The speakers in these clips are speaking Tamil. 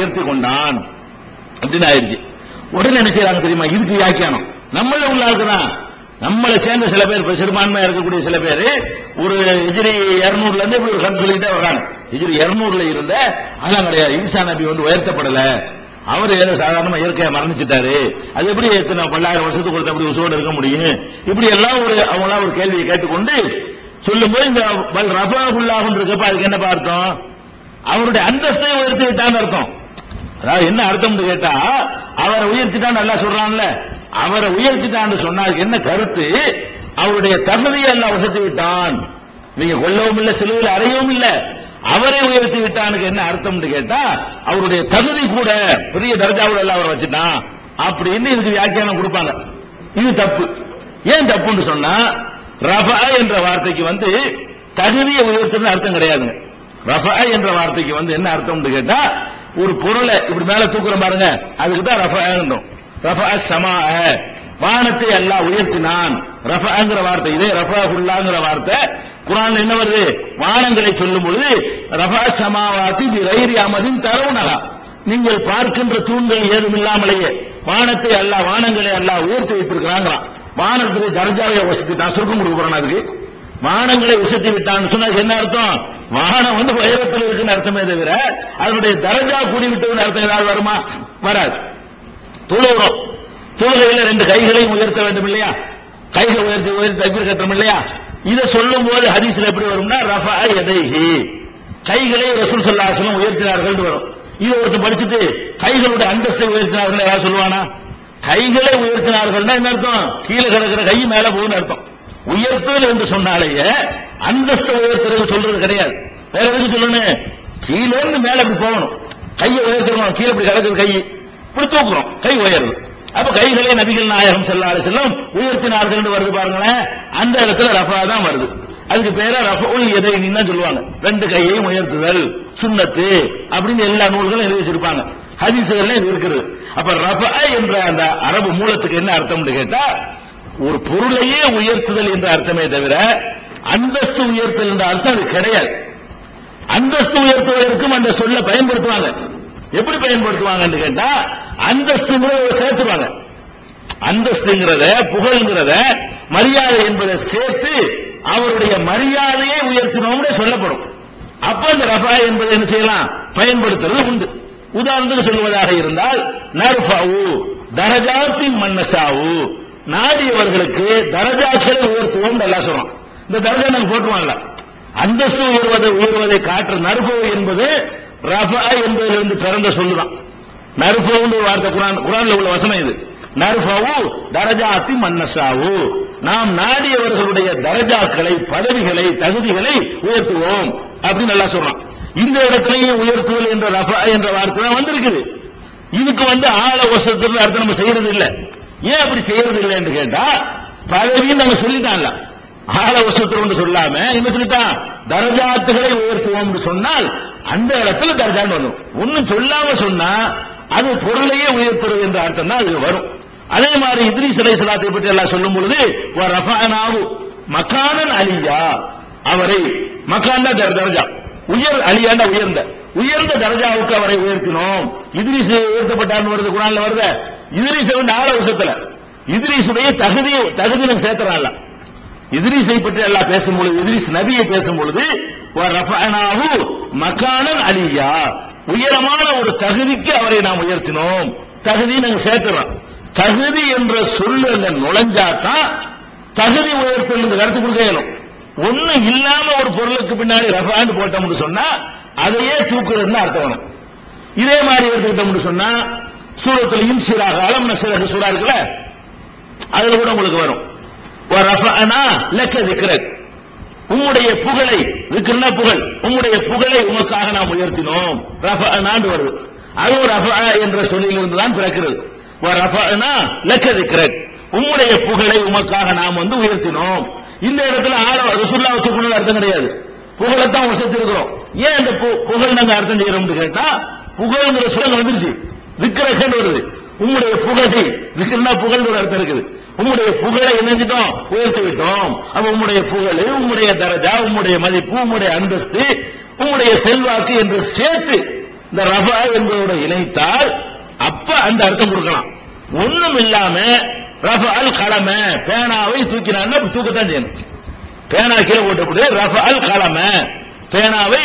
உயர்த்தி கொண்டான். அப்படின்னு ஆயிடுச்சு. உடனே என்ன செய்யறாங்க தெரியுமா? இதுக்கு வியாக்கியானம். நம்மள உள்ள ஆளுக்குதான் நம்மளை சேர்ந்த சில பேர் சிறுபான்மையா இருக்கக்கூடிய சில பேர் ஒரு ஹிஜ்ரி இருநூறுல இருந்து இப்படி ஒரு கருத்து சொல்லிட்டே வர்றாங்க ஹிஜ்ரி இருநூறுல இருந்த அதெல்லாம் கிடையாது ஈசா நபி வந்து உயர்த்தப்படல. அவர் ஏதோ சாதாரணமா இயற்கையா மரணிச்சிட்டாரு. அது எப்படி எத்தனை பல்லாயிரம் வருஷத்துக்கு ஒருத்தர் அப்படி உசுவோடு இருக்க முடியும் இப்படி எல்லாம் ஒரு அவங்களாம் ஒரு கேள்வியை கேட்டுக்கொண்டு சொல்லும் போது இந்த பல் ரஃபாகுல்லாஹுன்னு இருக்கப்ப அதுக்கு என்ன அர்த்தம்? அவருடைய அந்தஸ்தை உயர்த்தி விட்டான்னு அர்த்தம். அதாவது என்ன அர்த்தம்னு கேட்டா அவரை உயர்த்திட்டான்னு நல்லா சொல்றான்ல. அவரை உயர்த்திட்டான்னு சொன்னால் என்ன கருத்து? அவருடைய தகுதியை எல்லாம் உசத்தி விட்டான். நீங்க கொல்லவும் இல்லை சிலுவையில் அறையவும் இல்லை. அவரை உயர்த்தி விட்டானுக்கு என்ன அர்த்தம்னு கேட்டா அவருடைய தகுதி கூட பெரிய தர்ஜாவில் எல்லாம் அவர் வச்சுட்டான். அப்படின்னு இதுக்கு வியாக்கியானம் கொடுப்பாங்க. இது தப்பு. ஏன் தப்புன்னு சொன்னா ரஃபா என்ற வார்த்தைக்கு வந்து தகுதியை உயர்த்துன்னு அர்த்தம் கிடையாதுங்க. ரஃபா என்ற வார்த்தைக்கு வந்து என்ன அர்த்தம்னு கேட்டா ஒரு பொருளை இப்படி மேல தூக்குறோம் பாருங்க அதுக்கு தான் ரஃபா ரஃபா சமா வானத்தை எல்லாம் உயர்த்தினான். ரஃபாங்கிற வார்த்தை இதே ரஃபாஹுல்லாங்கிற வார்த்தை. குரான் என்ன வருது? வானங்களை சொல்லும் பொழுது ரஃபா சமாவாத்தி பி கைரி அமதின் தரவுனகா நீங்கள் பார்க்கின்ற தூண்கள் ஏதும் இல்லாமலேயே வானத்தை அல்லாஹ் வானங்களை அல்லாஹ் உயர்த்தி வைத்திருக்கிறாங்களாம். வானத்துக்கு தர்ஜாவை நான் சொர்க்கம் கொடுக்க போறான் அதுக்கு. வானங்களை உசத்தி விட்டான்னு சொன்னா என்ன அர்த்தம்? வானம் வந்து உயரத்தில் இருக்குன்னு அர்த்தமே தவிர அதனுடைய தரஜா கூடி விட்டதுன்னு அர்த்தம் ஏதாவது வருமா? வராது. தொழுகிறோம் தொழுகையில ரெண்டு கைகளையும் உயர்த்த வேண்டும் இல்லையா? கைகளை உயர்த்தி உயர்த்தி தக்பீர் கட்டணும் இல்லையா? இதை சொல்லும் போது ஹதீஸ்ல எப்படி வரும்னா ரஃபா எதைஹி கைகளை ரசூல் சொல்லாசலம் உயர்த்தினார்கள் வரும். இது ஒருத்தர் படிச்சுட்டு கைகளுடைய அந்தஸ்தை உயர்த்தினார்கள் யாராவது சொல்லுவானா? கைகளை உயர்த்தினார்கள்னா என்ன அர்த்தம்? கீழே கிடக்கிற கை மேல போகுன்னு அர்த்தம். உயர்த்துதல் என்று சொன்னாலேயே அந்தஸ்து உயர்த்துறது சொல்றது கிடையாது. வேற எதுக்கு சொல்லணும்? கீழே இருந்து மேல இப்படி போகணும். கையை உயர்த்தணும் கீழே இப்படி கிடக்குது கை. இப்படி தூக்குறோம். கை உயருது. அப்ப கைகளே நபிகள் நாயகம் செல்லாறு செல்லும். உயர்த்தினார்கள் வருது பாருங்களேன். அந்த இடத்துல ரஃபா தான் வருது. அதுக்கு பேரா ரஃபுல் எதை தான் சொல்லுவாங்க. ரெண்டு கையையும் உயர்த்துதல் சுண்ணத்து அப்படின்னு எல்லா நூல்களும் எழுதி வச்சிருப்பாங்க. ஹதீசுகள்லாம் இது இருக்கிறது அப்ப ரஃபா என்ற அந்த அரபு மூலத்துக்கு என்ன அர்த்தம்னு கேட்டா ஒரு பொருளையே உயர்த்துதல் என்ற அர்த்தமே தவிர அந்தஸ்து உயர்த்தல் என்ற அர்த்தம் அது கிடையாது. அந்தஸ்து உயர்த்துவதற்கும் அந்த சொல்ல பயன்படுத்துவாங்க. எப்படி பயன்படுத்துவாங்கன்னு கேட்டா அந்தஸ்துங்கிறத சேர்த்துவாங்க அந்தஸ்துங்கிறத புகழ்ங்கிறத மரியாதை என்பதை சேர்த்து அவருடைய மரியாதையை உயர்த்தினோம்னு சொல்லப்படும். அப்ப அந்த ரஃபா என்பதை என்ன செய்யலாம்? பயன்படுத்துறது உண்டு. உதாரணத்துக்கு சொல்லுவதாக இருந்தால் நர்ஃபாவு தரஜாத்தின் மன்னசாவு நாடியவர்களுக்கு தரஜாக்களை உயர்த்துவோம் நல்லா சொல்றோம் இந்த தரஜா நாங்க போட்டுவாங்கல்ல அந்தஸ்து உயர்வதை உயர்வதை காற்று நர்ஃபவு என்பது ரஃபா என்பதிலிருந்து பிறந்த சொல்லுதான். நர்ஃபவுன்னு வார்த்தை குரான் குரான்ல உள்ள வசனம் இது. நர்ஃபவு தரஜாத்தி மன்னசாவு நாம் நாடியவர்களுடைய தரஜாக்களை பதவிகளை தகுதிகளை உயர்த்துவோம் அப்படின்னு நல்லா சொல்றான். இந்த இடத்திலேயே உயர்த்துவல் என்ற ரஃபா என்ற வார்த்தை தான் வந்திருக்குது. இதுக்கு வந்து ஆழ வசத்துல அர்த்தம் நம்ம செய்யறது இல்ல. ஏன் அப்படி செய்யறது இல்லை என்று கேட்டா பதவியும் நம்ம சொல்லிட்டான்ல ஆள வசத்துல சொல்லாம என்ன சொல்லிட்டான்? தரஜாத்துகளை உயர்த்துவோம் சொன்னால் அந்த இடத்துல தர்ஜான்னு வரும். ஒன்னும் சொல்லாம சொன்னா அது பொருளையே உயர்த்துறது என்ற அர்த்தம் தான் அது வரும். அதே மாதிரி இத்ரி சிலை சலாத்தை பற்றி எல்லாம் சொல்லும் பொழுது மக்கானன் அலியா. அவரை மக்கான் தர்ஜா. உயர் அலியாண்ட உயர்ந்த. உயர்ந்த தர்ஜாவுக்கு அவரை உயர்த்தினோம். இத்ரீஸ் உயர்த்தப்பட்டான்னு வருது குரான்ல வருது. இத்ரீஸ் வந்து ஆள வருஷத்துல. இத்ரீஸுடைய தகுதி தகுதி நம்ம சேர்த்தறான்ல இத்ரீஸை பற்றி எல்லாம் பேசும் பொழுது இத்ரீஸ் நபியை பேசும் பொழுது ரஃபனாவு மக்கானன் அலியா. உயரமான ஒரு தகுதிக்கு அவரை நாம் உயர்த்தினோம். தகுதி நாங்க சேர்த்துறோம். தகுதி என்ற சொல்லு அங்க நுழைஞ்சாதான் தகுதி உயர்த்தல் இந்த கருத்து கொடுக்க இயலும். ஒண்ணு இல்லாம ஒரு பொருளுக்கு பின்னாடி ரஃபான்னு போட்டோம்னு சொன்னா அதையே தூக்குறதுன்னு அர்த்தம் இதே மாதிரி எடுத்துக்கிட்டோம்னு சொன்னா சூரத்திலையும் சிறாக அலம் சிறகு சூறா இருக்குல்ல? அதுல கூட உங்களுக்கு வரும். ரஃபனா உம்முடைய புகழை விக்கிரன புகழ். உம்முடைய புகழை உமக்காக நாம் உயர்த்தினோம். ரஃபனாண்டு வருது. அது ஒரு ரஃபா என்ற சொல்லிலிருந்து தான் பிறக்கிறது. ரஃபனா லக்க திக்ரக் உம்முடைய புகழை உமக்காக நாம் வந்து உயர்த்தினோம். இந்த இடத்துல ஆள ரசுல்லா வச்சுக்கணும் அர்த்தம் கிடையாது. புகழைத்தான் உசத்திருக்கிறோம். ஏன் அந்த புகழ் நாங்க அர்த்தம் செய்யறோம்னு கேட்டா புகழ்ங்கிற சொல்ல வந்துருச்சு. விக்கிரகன் வருது. உங்களுடைய புகழை விக்கிரனா புகழ் ஒரு அர்த்தம் இருக்குது. உங்களுடைய புகழை இணைஞ்சிட்டோம் உயர்த்தி விட்டோம். அப்ப உங்களுடைய புகழ் உங்களுடைய தரஜா உங்களுடைய மதிப்பு உங்களுடைய அந்தஸ்து உங்களுடைய செல்வாக்கு என்று சேர்த்து இந்த ரபா என்பதோட இணைத்தால் அப்ப அந்த அர்த்தம் கொடுக்கலாம். ஒண்ணும் இல்லாம ரஃபால் கடமை பேனாவை தூக்கினான்னா தூக்கத்தான் செய்யணும். பேனா கீழே போட்டக்கூடிய ரஃபால் கடமை பேனாவை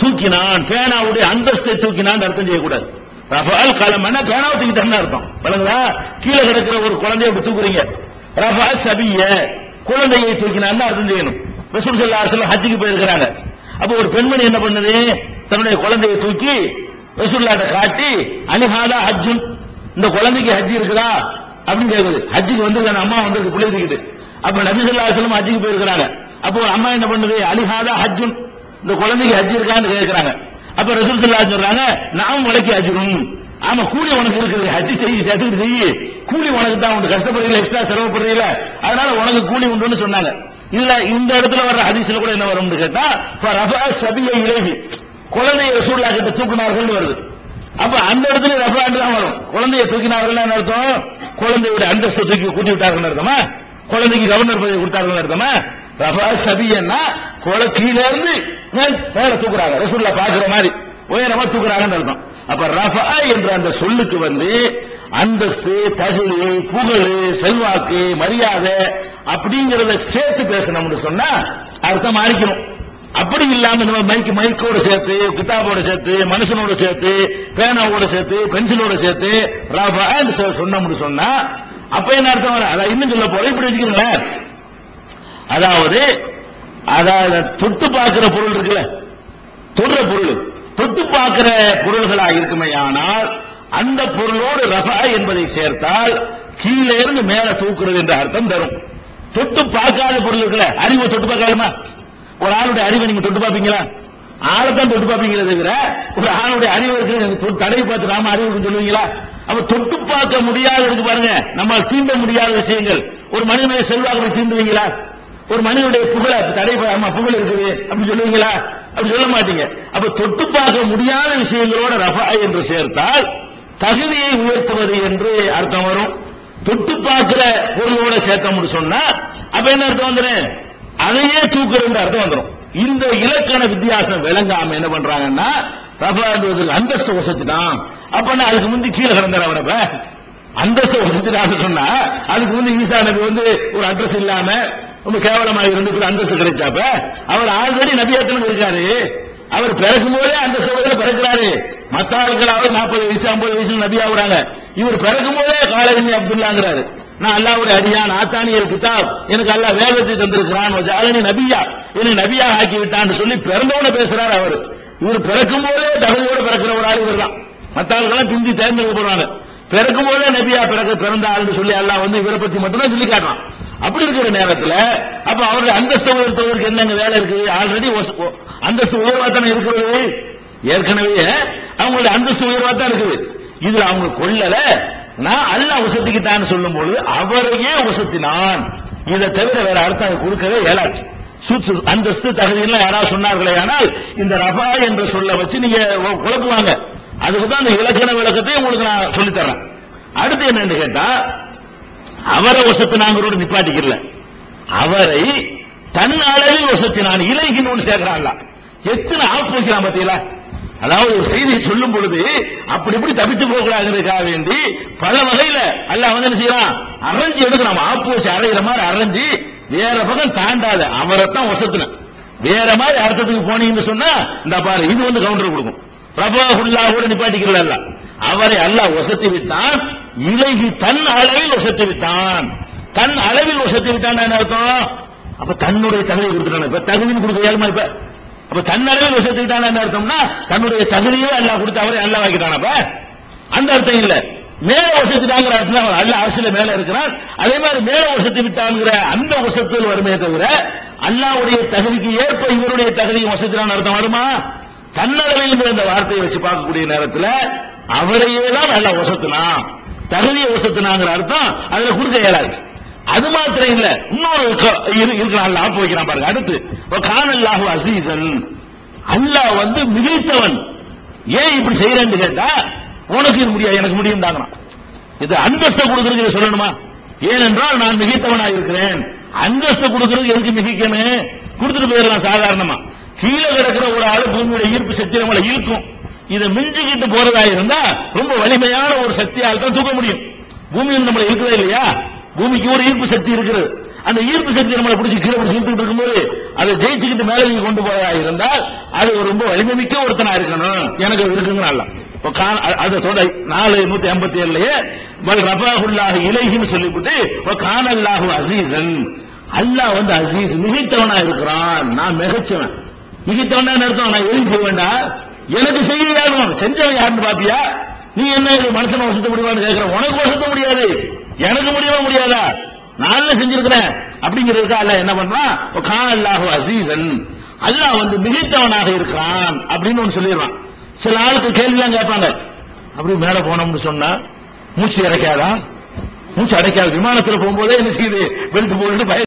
தூக்கினான். பேனாவுடைய அந்தஸ்தை தூக்கினான் அர்த்தம் செய்யக்கூடாது. ரஃபால் கலமன்னா பேனா வச்சுக்கிட்டேன்னு அர்த்தம். பழங்களா கீழே கிடக்கிற ஒரு குழந்தைய அப்படி தூக்குறீங்க. ரஃபா சபிய குழந்தையை தூக்கினான்னு அர்த்தம் செய்யணும். ரசூல் ஸல்லல்லாஹு அலைஹி ஹஜ்ஜுக்கு போயிருக்கிறாங்க. அப்ப ஒரு பெண்மணி என்ன பண்ணுது? தன்னுடைய குழந்தையை தூக்கி ரசூல்லாட்ட காட்டி அலிஹாதா ஹஜ்ஜுன். இந்த குழந்தைக்கு ஹஜ் இருக்குதா? அப்படின்னு கேக்குது. ஹஜ்ஜுக்கு வந்து அம்மா வந்திருக்கு பிள்ளை இருக்குது அப்ப நபி ஸல்லல்லாஹு ஹஜ்ஜுக்கு போயிருக்கிறாங்க. அப்போ அம்மா என்ன பண்ணுது? அலிஹாதா ஹஜ்ஜுன். இந்த குழந்தைக்கு ஹஜ் இருக்கான்னு கேட்கிறாங்க அப்ப ரசூல் சொல்லா சொல்றாங்க நாம் உனக்கு ஹஜ்ஜுன் ஆமா கூலி உனக்கு இருக்குது ஹஜ் செய்ய சேர்த்துக்கிட்டு செய்ய. கூலி உனக்கு தான் உனக்கு கஷ்டப்படுறீங்களா எக்ஸ்ட்ரா செலவுப்படுறீங்களா அதனால உனக்கு கூலி உண்டுன்னு சொன்னாங்க. இல்ல இந்த இடத்துல வர்ற ஹதீஸ்ல கூட என்ன வரும்னு கேட்டா ரஃபா சபிய இலகி குழந்தையை ரசூல்லா கிட்ட தூக்குனார்கள் வருது. அப்ப அந்த இடத்துல ரஃபாண்டு தான் வரும். குழந்தையை தூக்கினார்கள் அர்த்தம்? குழந்தையோட அந்தஸ்து தூக்கி கூட்டி விட்டார்கள் அர்த்தமா? குழந்தைக்கு கவர்னர் பதவி கொடுத்தார்கள் அர்த்தமா? ரஃபா சபியன்னா குழ கீழே இருந்து மேல தூக்குறாங்க. ரசூல்லா பாக்குற மாதிரி உயரமா தூக்குறாங்கன்னு அர்த்தம். அப்ப ரஃபா என்ற அந்த சொல்லுக்கு வந்து அந்தஸ்து தகுதி புகழ் செல்வாக்கு மரியாதை அப்படிங்கறத சேர்த்து பேசணும்னு சொன்னா அர்த்தம் மாறிக்கணும் அப்படி இல்லாம நம்ம மைக்கு மைக்கோட சேர்த்து கிதாபோட சேர்த்து மனுஷனோட சேர்த்து பேனாவோட சேர்த்து பென்சிலோட சேர்த்து ரஃபா சொன்னோம்னு சொன்னா அப்ப என்ன அர்த்தம் வர அதான் இன்னும் சொல்ல போற இப்படி வச்சுக்கிறீங்களேன் அதாவது அதாவது தொட்டு பார்க்கிற பொருள் இருக்குல்ல? தொடுற பொருள். தொட்டு பார்க்கிற பொருள்களா இருக்குமே ஆனால் அந்த பொருளோடு ரஃபா என்பதை சேர்த்தால் கீழே இருந்து மேல தூக்குறது என்ற அர்த்தம் தரும். தொட்டு பார்க்காத பொருள் இருக்குல்ல? அறிவை தொட்டு பார்க்கலாமா? ஒரு ஆளுடைய அறிவை நீங்க தொட்டு பார்ப்பீங்களா? ஆளைத்தான் தொட்டு பார்ப்பீங்களே தவிர ஒரு ஆளுடைய அறிவு இருக்கு தடவை பார்த்து நாம அறிவு சொல்லுவீங்களா? அப்ப தொட்டு பார்க்க முடியாத இருக்கு பாருங்க நம்ம தீண்ட முடியாத விஷயங்கள். ஒரு மனிதனுடைய செல்வாக்கு தீண்டுவீங்களா? ஒரு மனிதனுடைய புகழ தடை ஆமா புகழ் இருக்குது. அப்படி சொல்லுவீங்களா? அப்படி சொல்ல மாட்டீங்க. அப்ப தொட்டு பார்க்க முடியாத விஷயங்களோட ரஃபா என்று சேர்த்தால் தகுதியை உயர்த்துவது என்று அர்த்தம் வரும். தொட்டு பார்க்கிற பொருளோட சேர்த்தோம்னு சொன்னா அப்ப என்ன அர்த்தம் வந்துடும் அதையே தூக்குறது அர்த்தம் வந்துடும் இந்த இலக்கண வித்தியாசம் விளங்காம என்ன பண்றாங்கன்னா ரஃபா அந்தஸ்து வசத்துட்டான் அப்பன்னா அதுக்கு முந்தி கீழே கிடந்தார் அவனப்ப அந்தஸ்து வசதினான்னு சொன்னா அதுக்கு முந்தி ஈசா நபி வந்து ஒரு அட்ரஸ் இல்லாம ரொம்ப கேவலமாக இருந்து இப்படி அந்தஸ்து கிடைச்சாப்ப? அவர் ஆல்ரெடி நபியாத்திலும் இருக்காரு அவர் பிறக்கும் போதே அந்த சூழலில் பிறக்கிறாரு. மத்த ஆட்களாவது நாற்பது வயசு ஐம்பது வயசுல நபி ஆகுறாங்க. இவர் பிறக்கும் போதே காலகண்ணி அப்துல்லாங்கிறாரு. நான் அல்லாவுடைய அடியான் ஆத்தானியல் கிதாப் எனக்கு அல்லா வேதத்தை தந்திருக்கிறான். ஜாலனி நபியா. என்னை நபியா ஆக்கி விட்டான்னு சொல்லி பிறந்தவன பேசுறாரு அவர். இவர் பிறக்கும் போதே தகுதியோட பிறக்கிற ஒரு ஆள் இவர் தான் மத்த ஆளுக்கெல்லாம் பிந்தி தேர்ந்தெடுக்கப்படுவாங்க. பிறக்கும் போதே நபியா பிறக்க பிறந்த ஆள்னு சொல்லி அல்லா வந்து இவரை பத்தி மட்டும்தான் சொல்லி காட்டுறான். அப்படி இருக்கிற நேரத்தில் அப்ப அவருடைய அந்தஸ்து உயர்த்துவதற்கு என்னங்க வேலை இருக்கு? ஆல்ரெடி அந்தஸ்து உயர்வா தானே இருக்கிறது. ஏற்கனவே அவங்களுடைய அந்தஸ்து உயர்வா தான் இருக்குது. இதுல அவங்க கொள்ளல நான் அல்ல உசத்திக்குத்தான் சொல்லும் பொழுது அவரையே உசத்தினான். இதை தவிர வேற அர்த்தம் கொடுக்கவே இயலாது. சுத்து அந்தஸ்து தகுதியெல்லாம் யாராவது சொன்னார்களே ஆனால் இந்த ரபா என்ற சொல்ல வச்சு நீங்க குழப்புவாங்க. அதுக்கு தான் அந்த இலக்கண விளக்கத்தை உங்களுக்கு நான் சொல்லித் தரேன் அடுத்து என்னன்னு கேட்டா அவரை வசத்தினாங்கிறோட நிப்பாட்டிக்கல அவரை தன் அளவில் வசத்தினான் இலைகின்னு சேர்க்கிறான்ல. எத்தனை ஆப்பு வைக்கிறான் பாத்தீங்களா? அதாவது ஒரு செய்தியை சொல்லும் பொழுது அப்படி இப்படி தப்பிச்சு போகக்கூடாதுக்காக வேண்டி பல வகையில அல்ல வந்து என்ன செய்யலாம் அரைஞ்சு எடுக்கிறான். ஆப்பு வச்சு அரைகிற மாதிரி அரைஞ்சு வேற பக்கம் தாண்டாத. அவரைத்தான் வசத்தின வேற மாதிரி அர்த்தத்துக்கு போனீங்கன்னு சொன்னா இந்த பாரு இது வந்து கவுண்டர் கொடுக்கும். பிரபாகுல்லா கூட நிப்பாட்டிக்கிறல அவரை அல்ல வசத்தி விட்டான். இலகி தன் அளவில் வசத்து விட்டான் தன் அளவில் வசத்து விட்டான் என்ன அர்த்தம்? அப்ப தன்னுடைய தகுதி கொடுத்துட்டான். இப்ப தகுதின்னு கொடுக்க ஏழுமா இப்ப அப்ப தன் அளவில் வசத்து விட்டான் என்ன அர்த்தம்னா தன்னுடைய தகுதியை அல்லா கொடுத்து அவரை எல்லாம் வாக்கிட்டான் அப்ப. அந்த அர்த்தம் இல்ல. மேல வசத்துட்டாங்கிற அர்த்தம் அவன் அல்ல அரசியல மேல இருக்கிறான். அதே மாதிரி மேல வசத்து விட்டாங்கிற அந்த வசத்தில் வருமே தவிர அல்லாவுடைய தகுதிக்கு ஏற்ப இவருடைய தகுதியும் வசத்தினான் அர்த்தம் வருமா? தன்னளவில் இந்த வார்த்தையை வச்சு பார்க்கக்கூடிய நேரத்தில் அவரையே தான் நல்லா வசத்தினா தகுதியை வசத்தினாங்கிற அர்த்தம் அதுல கொடுக்க இயலாது. அது மாத்திரம் இல்ல இன்னொரு க- இருக்கலாம் ஆப்பு வைக்கிறான் பாருங்க அடுத்து. கானல்லாஹு அசீசன். அல்லாஹ் வந்து மிகைத்தவன். ஏன் இப்படி செய்யறேன்னு கேட்டா உனக்கு இது முடியாது எனக்கு முடியும் தாங்கலாம் இது அந்தஸ்தை கொடுக்கறதுக்கு சொல்லணுமா? ஏனென்றால் நான் மிகைத்தவனா இருக்கிறேன். அந்தஸ்தை கொடுக்கறதுக்கு எதுக்கு மிகைக்கணும்? கொடுத்துட்டு போயிடலாம் சாதாரணமா. கீழே கிடக்கிற ஒரு ஆளு பூமியோட ஈர்ப்பு சக்தி நம்மளை இழுக்கும் இதை மிஞ்சிக்கிட்டு போறதா இருந்தா ரொம்ப வலிமையான ஒரு சக்தியால் தான் தூக்க முடியும். பூமியில் நம்மள இருக்குதா இல்லையா? பூமிக்கு ஒரு ஈர்ப்பு சக்தி இருக்குது. அந்த ஈர்ப்பு சக்தி நம்மளை பிடிச்சி கீழே பிடிச்சி இழுத்துட்டு இருக்கும்போது அதை ஜெயிச்சுக்கிட்டு மேலே நீங்க கொண்டு போறதா இருந்தால் அது ரொம்ப வலிமை மிக்க ஒருத்தனா இருக்கணும். எனக்கு அது இருக்குங்க அல்ல அதை கா- தொடை நாலு நூத்தி ஐம்பத்தி ஏழுலயே வல் ரபாகுல்லாக இலகின்னு சொல்லிவிட்டு கானல்லாஹு அசீசன் அல்லாஹ் வந்து அசீஸ் மிகைத்தவனா இருக்கிறான். நான் மிகச்சவன். மிகைத்தவனா நடத்தவன் நான் எதுவும் செய்ய வேண்டாம். எனக்கு செய்ய யாரும் செஞ்சவன் யாருன்னு பாத்தியா? நீ என்ன இது மனுஷனை வசத்த முடியுமான்னு கேட்கிற? உனக்கு வசத்த முடியாது. எனக்கு முடியுமா முடியாதா? நான் செஞ்சிருக்கிறேன்? அப்படிங்கிறதுக்கா அல்ல என்ன பண்றான்? கான் அல்லாஹு அசீசன். அல்லாஹ் வந்து மிகைத்தவனாக இருக்கிறான் அப்படின்னு ஒன்று சொல்லிடுறான். சில ஆளுக்கு கேள்விலாம் கேட்பாங்க. அப்படி மேல போனோம்னு சொன்னா மூச்சு இறைக்காதா மூச்சு அடைக்காது. விமானத்துல போகும்போதே என்ன செய்யுது? வெளுத்து போட்டு பய